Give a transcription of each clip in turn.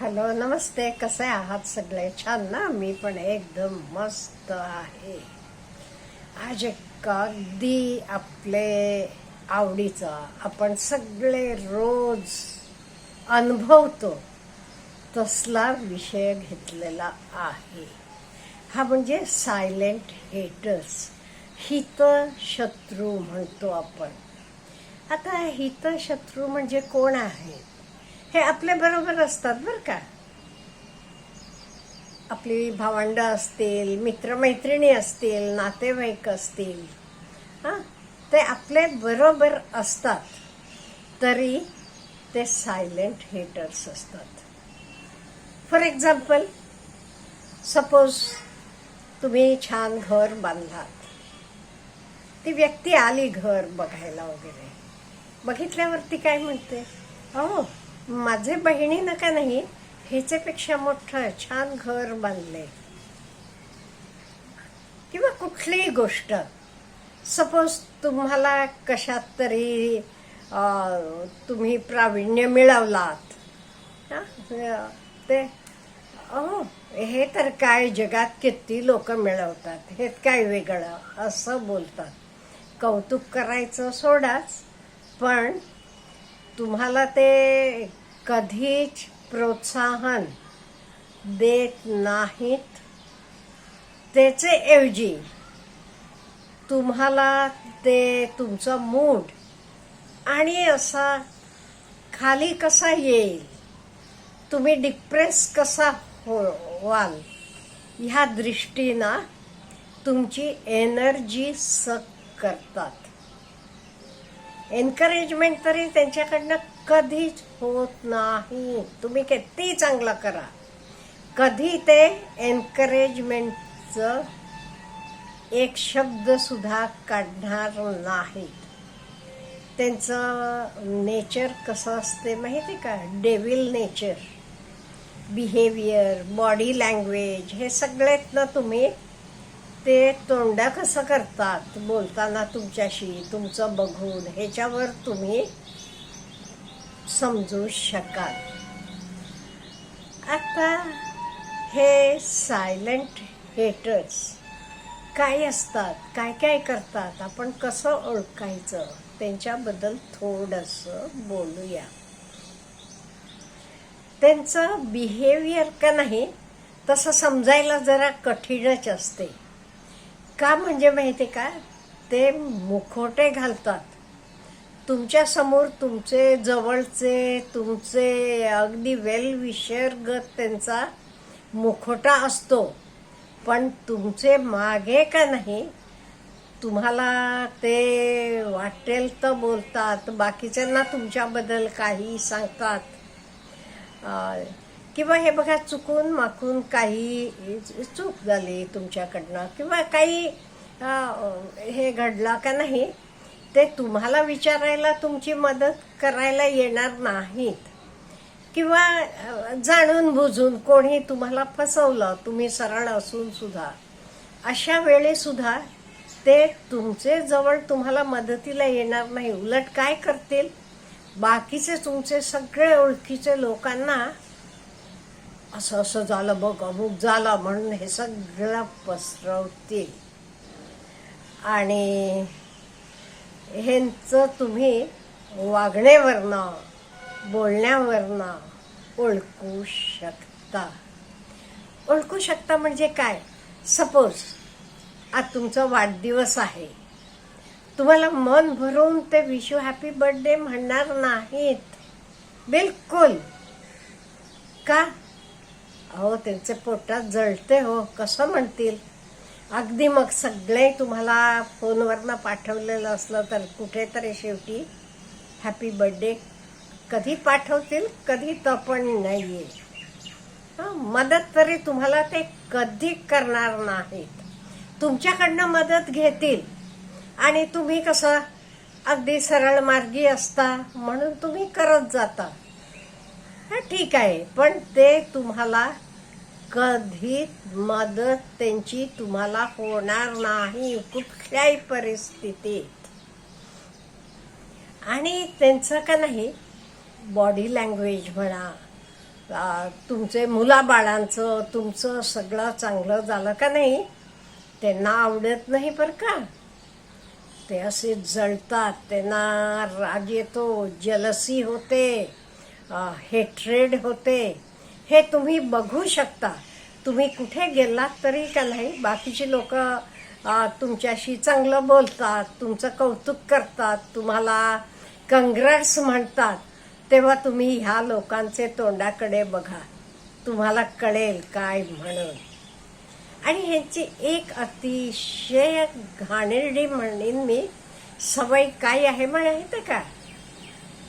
Hello नमस्ते. कसे आहात सगळे? छान ना? मी पण एकदम मस्त आहे. आज एक अगदी आपले आवडीचा आपण सगळे रोज अनुभवतो तसला विषय घेतलेला आहे. हा म्हणजे सायलेंट हेटर्स. हितशत्रू म्हणतो आपण. आता हितशत्रू म्हणजे कोण आहेत हे आपल्या बरोबर असतात बरं का. आपली भावंड असतील मित्रमैत्रिणी असतील नातेवाईक असतील हां ते आपले बरोबर असतात. तरी ते सायलेंट हेटर्स असतात. फॉर एक्झाम्पल सपोज तुम्ही छान घर बांधलात. ती व्यक्ती आली घर बघायला वगैरे. बघितल्यावरती काय म्हणते? अहो माझे बहिणी का नाही ह्याच्यापेक्षा मोठं छान घर बांधले किंवा कुठलीही गोष्ट. सपोज तुम्हाला कशात तरी तुम्ही प्रावीण्य मिळवलात. ते अहो हे तर काय जगात किती लोक मिळवतात हे काय वेगळं असं बोलतात. कौतुक करायचं सोडाच पण तुम्हाला ते कधीच प्रोत्साहन देत नाहीत. त्याचे ऐवजी तुम्हाला ते तुमचा मूड आणि असा खाली कसा येईल तुम्ही डिप्रेस कसा हो व्हाल ह्या दृष्टीनं तुमची एनर्जी सक करतात. एनकरेजमेंट तरी त्यांच्याकडनं कधीच होत नाही. तुम्ही किती चांगलं करा. कधी ते एनकरेजमेंटचं एक शब्द सुद्धा काढणार नाहीत. त्यांचं नेचर कसं असते माहिती का? Devil nature behaviour body language हे सगळ्यातनं तुम्ही ते तोंडा कसं करतात? बोलताना तुमच्याशी तुमचं बघून ह्याच्यावर तुम्ही समजू शकाल. आता हे सायलेंट हेटर्स काय असतात? काय काय करतात? आपण कसं ओळखायचं? त्यांच्याबद्दल थोडंसं बोलूया. त्यांचं बिहेवियर का नाही? तसं समजायला जरा कठीणच असते. का म्हणजे माहिती का? ते मुखोटे घालतात. तुमच्यासमोर तुमचे जवळचे तुमचे अगदी वेल विषयगत त्यांचा मुखोटा असतो. पण तुमचे मागे का नाही? तुम्हाला ते वाटेल तर बोलतात बाकीच्यांना तुमच्याबद्दल काही सांगतात. किंवा हे बघा चुकून माकून काही चूक झाली तुमच्याकडनं किंवा काही हे घडलं का नाही ते तुम्हाला विचारायला तुमची मदत करायला येणार नाहीत. किंवा जाणून बुजून कोणी तुम्हाला फसवलं तुम्ही सरळ असून सुद्धा अशा वेळेसुद्धा ते तुमचे जवळ तुम्हाला मदतीला येणार नाही. उलट काय करतील? बाकीचे तुमचे सगळे ओळखीचे लोकांना असं असं झालं बघ अमुक झालं म्हणून हे सगळं पसरवतील आणि ह्यांचं तुम्ही वागण्यावरनं बोलण्यावरनं ओळखू शकता. ओळखू शकता म्हणजे काय? सपोज आज तुमचा वाढदिवस आहे. तुम्हाला मन भरून ते विशू हॅपी बर्थडे म्हणणार नाहीत. बिलकुल. का? अहो त्यांचे पोटात जळते हो कसं म्हणतील? अगदी मग सगळे तुम्हाला फोनवरनं पाठवलेलं असलं तर कुठेतरी शेवटी हॅपी बर्थडे कधी पाठवतील कधी तर पण आहे मदत तरी तुम्हाला ते कधी करणार नाहीत. तुमच्याकडनं मदत घेतील. आणि तुम्ही कसं अगदी सरळ मार्गी असता म्हणून तुम्ही करत जाता. हा ठीक आहे. पण ते तुम्हाला कधी मदत त्यांची तुम्हाला होणार नाही कुठल्याही परिस्थितीत. आणि त्यांचं का नाही? बॉडी लँग्वेज म्हणा तुमचे मुलाबाळांचं तुमचं सगळं चांगलं झालं का नाही? त्यांना आवडत नाही बरं का? ते असे जळतात त्यांना राग येतो जलसी होते. हेट्रेड होते. हे तुम्ही बघू शकता. तुम्ही कुठे गेलात तरी का नाही बाकीची लोक तुमच्याशी चांगलं बोलतात तुमचं कौतुक करतात तुम्हाला कंग्रॅट्स म्हणतात. तेव्हा तुम्ही ह्या लोकांचे तोंडाकडे बघा. तुम्हाला कळेल काय म्हणून. आणि ह्यांची एक अतिशय घाणेरडी म्हणेन मी सवय काय आहे माहिती का?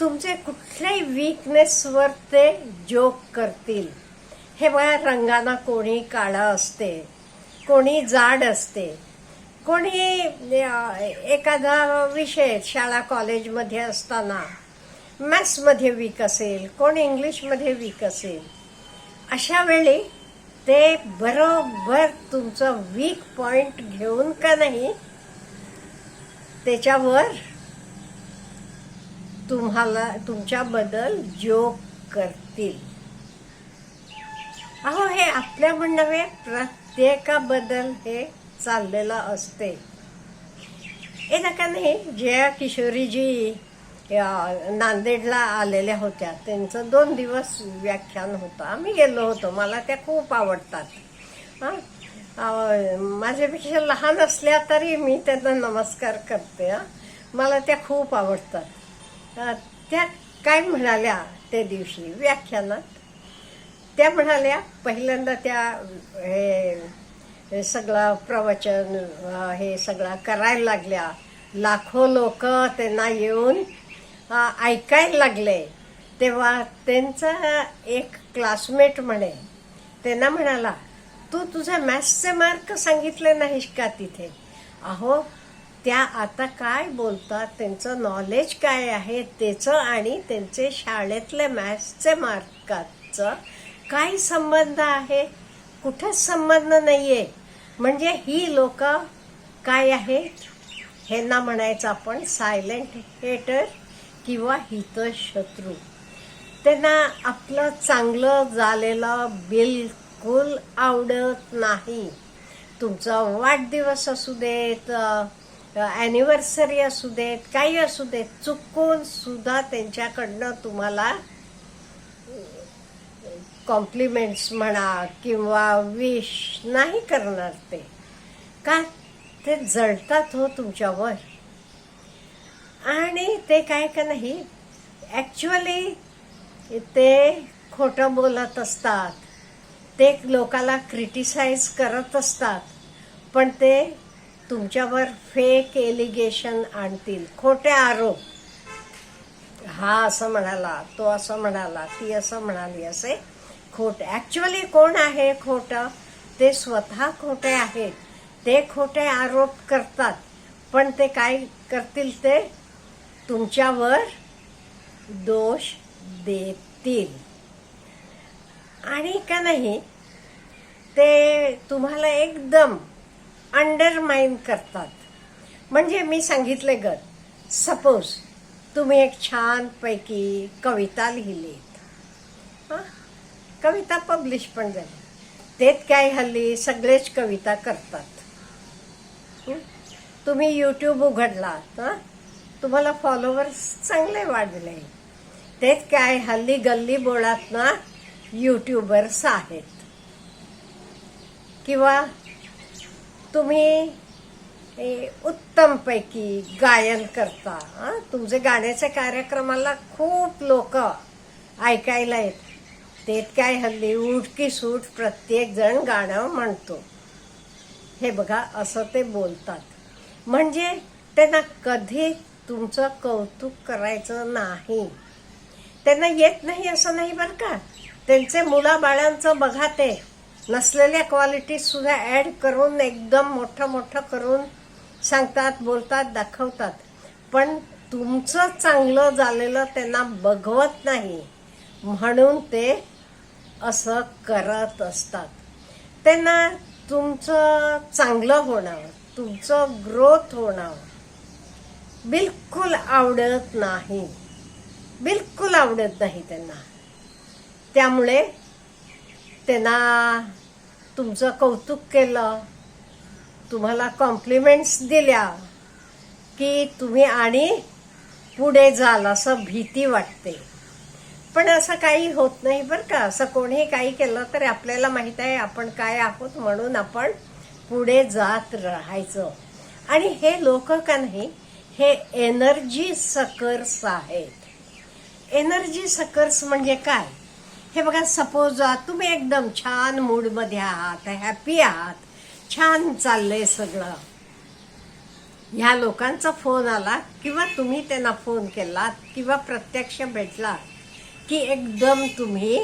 तुमचे कुठल्याही वीकनेसवर ते जोक करतील. हे बघा रंगांना कोणी काळं असते कोणी जाड असते कोणी एखादा विषय शाळा कॉलेजमध्ये असताना मॅथ्समध्ये वीक असेल कोण इंग्लिशमध्ये वीक असेल अशा वेळी ते बरोबर तुमचं वीक पॉईंट घेऊन का नाही त्याच्यावर तुम्हाला तुमच्याबद्दल जोक करतील. अहो हे आपल्या म्हणणं प्रत्येकाबद्दल हे चाललेलं असते. हे नका नाही जया किशोरीजी नांदेडला आलेल्या होत्या. त्यांचं दोन दिवस व्याख्यान होतं. आम्ही गेलो होतो. मला त्या खूप आवडतात. हां? माझ्यापेक्षा लहान असल्या तरी मी त्यांना नमस्कार करते हां. मला त्या खूप आवडतात. त्या काय म्हणाल्या त्या दिवशी व्याख्यानात? त्या म्हणाल्या पहिल्यांदा त्या हे सगळं प्रवचन हे सगळं करायला लागल्या. लाखो लोक त्यांना येऊन ऐकायला लागले. तेव्हा त्यांचा एक क्लासमेट म्हणे त्यांना म्हणाला तू तुझे मॅथ्सचे मार्क सांगितले नाहीस का तिथे? अहो त्या आता काय बोलतात त्यांचं नॉलेज काय आहे त्याचं आणि त्यांचे शाळेतले मॅथ्सचे मार्काचं काय संबंध आहे? कुठेच संबंध नाही आहे म्हणजे ही लोक काय आहेत ह्यांना म्हणायचं आपण सायलेंट हेटर किंवा हितशत्रू त्यांना आपलं चांगलं झालेलं बिलकुल आवडत नाही. तुमचा वाढदिवस असू देत ॲनिव्हर्सरी असू देत काही असू देत चुकून सुद्धा त्यांच्याकडनं तुम्हाला कॉम्प्लिमेंट्स म्हणा किंवा विश नाही करणार ते. का? ते जळतात हो तुमच्यावर. आणि ते काय का नाही ॲक्च्युअली ते खोटं बोलत असतात. ते लोकाला क्रिटिसाइज करत असतात. पण ते तुमच्यावर फेक एलिगेशन आणतील. खोटे आरोप. हा असं म्हणाला तो असं म्हणाला ती असं म्हणाली असे खोट. ॲक्च्युअली कोण आहे खोटं? ते स्वतः खोटे आहेत. ते खोटे आरोप करतात. पण ते काय करतील ते? तुमच्यावर दोष देतील. आणि का नाही? ते तुम्हाला एकदम अंडरमाइन करतात. म्हणजे मी सांगितले ग सपोज तुम्ही एक छानपैकी कविता लिहिलीत. हां? कविता पब्लिश पण झाली. तेच काय हल्ली सगळेच कविता करतात. तुम्ही यूट्यूब उघडलात हां? तुम्हाला फॉलोवर्स चांगले वाढले. तेच काय हल्ली गल्ली बोळात ना यूट्यूबर्स आहेत. किंवा तुम्ही उत्तमपैकी गायन करता तुमचे गाण्याच्या कार्यक्रमाला खूप लोक ऐकायला येत. तेत काय हल्ली उठ की सूट प्रत्येक जण गाणं म्हणतो. हे बघा असं ते बोलतात. म्हणजे त्यांना कधी तुमचं कौतुक करायचं नाही. त्यांना येत नाही असं नाही बरं का? त्यांचे मुलाबाळांचं बघा ते. नसलेल्या क्वालिटीजसुद्धा ॲड करून एकदम मोठं मोठं करून सांगतात बोलतात दाखवतात. पण तुमचं चांगलं झालेलं त्यांना बघवत नाही. म्हणून ते असं करत असतात. त्यांना तुमचं चांगलं होणं तुमचं ग्रोथ होणं बिलकुल आवडत नाही. बिलकुल आवडत नाही त्यांना. त्यामुळे त्यांना तुमचं कौतुक केलं. तुम्हाला कॉम्प्लिमेंट्स दिल्या की तुम्ही आणि पुढे जाल असं भीती वाटते. पण असं काही होत नाही बरं का. असं कोणी काही केलं तरी आपल्याला माहीत आहे आपण काय आहोत म्हणून आपण पुढे जात राहायचं. आणि हे लोक का नाही हे एनर्जी सकर्स आहेत. एनर्जी सकर्स म्हणजे काय? हे बघा सपोज तुम्ही एकदम छान मूडमध्ये आहात हॅपी आहात छान चाललंय सगळं. ह्या लोकांचा फोन आला किंवा तुम्ही त्यांना फोन केलात किंवा प्रत्यक्ष भेटलात की एकदम तुम्ही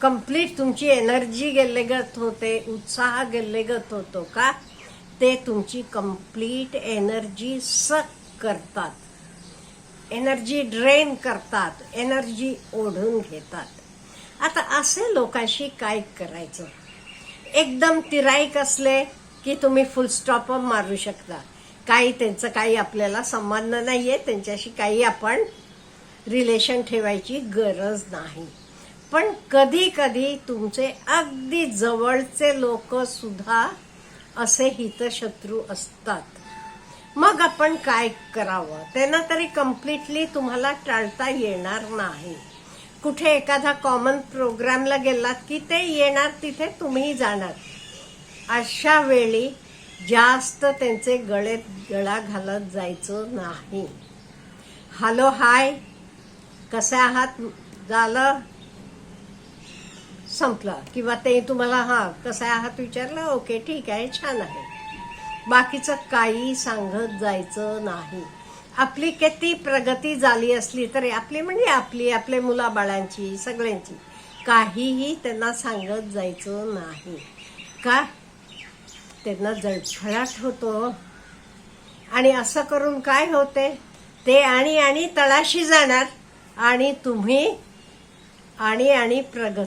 कंप्लीट तुमची एनर्जी गेलेगत होते उत्साह गेलेगत होतो का ते तुमची कंप्लीट एनर्जी सक करतात. एनर्जी ड्रेन करतात एनर्जी ओढून घेतात. आता असे लोकांशी काय करायचं? एकदम तिराईक असले की तुम्ही फुलस्टॉप मारू शकता. काही त्यांचं काही आपल्याला संबंध आहे त्यांच्याशी काही आपण रिलेशन ठेवायची गरज नाही. पण कधी कधी तुमचे अगदी जवळचे लोकसुद्धा असे हितशत्रू असतात. मग आपण काय करावं? त्यांना तरी कम्प्लिटली तुम्हाला टाळता येणार नाही. कुठे एखादा कॉमन प्रोग्रामला गेलात की ते येणार तिथे तुम्ही जाणार. अशा वेळी जास्त त्यांचे गळे गळा घालत जायचं नाही. Hello hi. कसे आहात? झालं? संपलं. किंवा ते तुम्हाला हा कसं आहात विचारलं? ओके ठीक आहे छान आहे. बाकीचं काही सांगत जायचं नाही. आपली किती प्रगती झाली असली तरी आपली म्हणजे आपली आपल्या मुलाबाळांची सगळ्यांची. काहीही त्यांना सांगत जायचं नाही. का? त्यांना जळफळाट होतो. आणि असं करून काय होते? ते आणि आणि तळाशी जाणार आणि तुम्ही आणि आणि प्रगत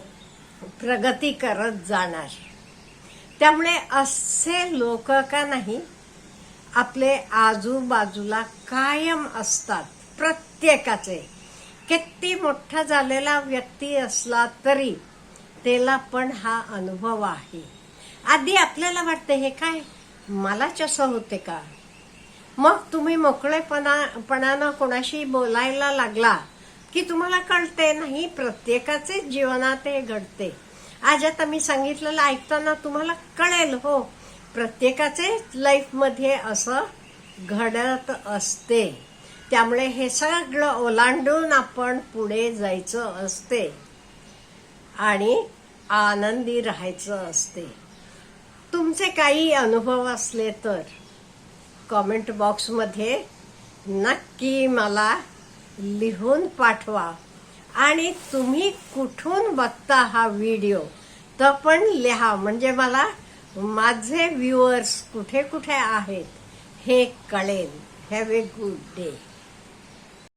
प्रगती करत जाणार. त्यामुळे असे लोक का नाही आपले आजूबाजूला कायम असतात प्रत्येकाचे. किती मोठा झालेला व्यक्ती असला तरी त्याला पण हा अनुभव आहे. आधी आपल्याला वाटते हे काय मलाच असं होते का? मग तुम्ही मोकळेपणापणानं कोणाशी बोलायला लागला की तुम्हाला कळते नाही प्रत्येकाचे जीवनात हे घडते. आज आता मी सांगितलेलं ऐकताना तुम्हाला कळेल हो. प्रत्येकाचे लाईफमध्ये असं घडत असते. त्यामुळे हे सगळं ओलांडून आपण पुढे जायचं असते. आणि आनंदी राहायचं असते. तुमचे काही अनुभव असले तर कॉमेंट बॉक्समध्ये नक्की मला लिहून पाठवा. आणि तुम्ही कुठून बघता हा व्हिडिओ तर पण लिहा. म्हणजे मला माझे व्ह्युअर्स कुठे कुठे आहेत हे कळेल. Have a good day